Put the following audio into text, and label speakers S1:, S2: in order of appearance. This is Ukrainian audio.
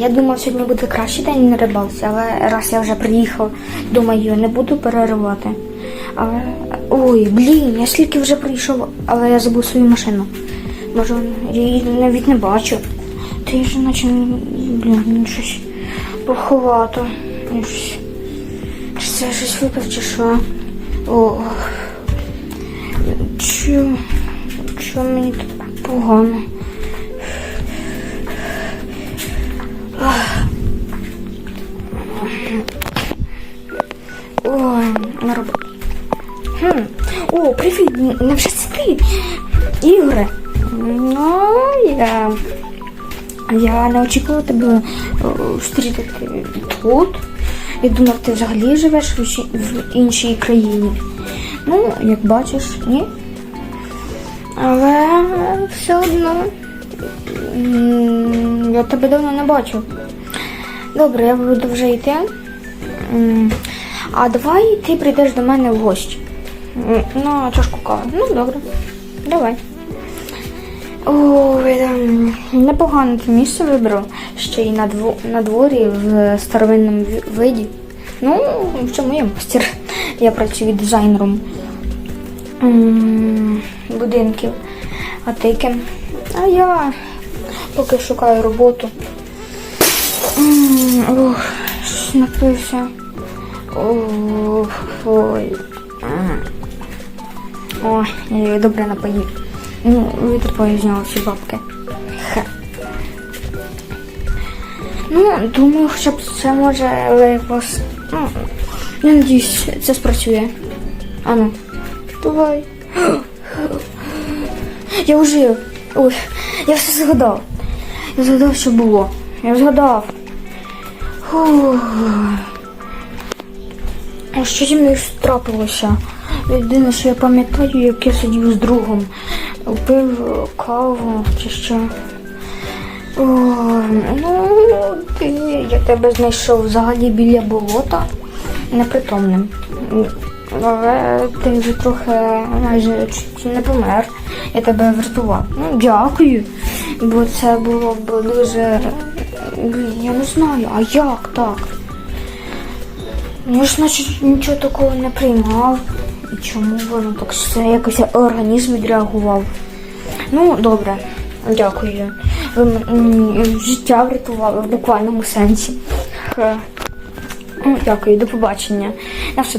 S1: Я думав, сьогодні буде кращий день на рибалці, але раз я вже приїхав, думаю, не буду переривати. Але. Ой, блін, я скільки вже прийшов, але я забув свою машину. Може, я її навіть не бачу. Та я ж наче, блін, щось поховато. Чи це щось випив, чи що? О, чо, чо мені так погано? Ой, на роботу. Хм. О, привіт, невже це ти? Ігоре. Ну, я. Я не очікувала тебе о, зустріти тут. Я думав, ти взагалі живеш в іншій країні. Ну, як бачиш, ні. Але все одно. Я тебе давно не бачив. Добре, я буду вже йти. А давай ти прийдеш до мене в гості. На чашку кави. Ну, добре. Давай. Ой, там, непогане ти місце вибрав. Ще й на, дво, на дворі в старовинному виді. Ну, в цьому є мастер. Я працюю дизайнером будинків. А ти ким? А я поки шукаю роботу. Ох, напився. Ой. Ой, я її добре напоїв. Ну, витрпаю з нього всі бабки. Хе. Ну, думаю, хоча б це може якось. Ну, я надіюсь, це спрацює. Ану, давай. Я ужив. Ой, я все згадав. Я згадав, що було. Я згадав. Фух. А що зі мною трапилося? Єдине, що я пам'ятаю, як я сидів з другом, пив каву чи що. О, ну, ти, я тебе знайшов взагалі біля болота непритомним. Але ти вже трохи майже не помер. Я тебе врятував. Ну, дякую. Бо це було б дуже. Я не знаю, а як так? Я ж значить нічого такого не приймав. І чому воно так все якось організм відреагував? Ну, добре, дякую. Ви життя врятували в буквальному сенсі. Ну, Дякую, до побачення. На все добре.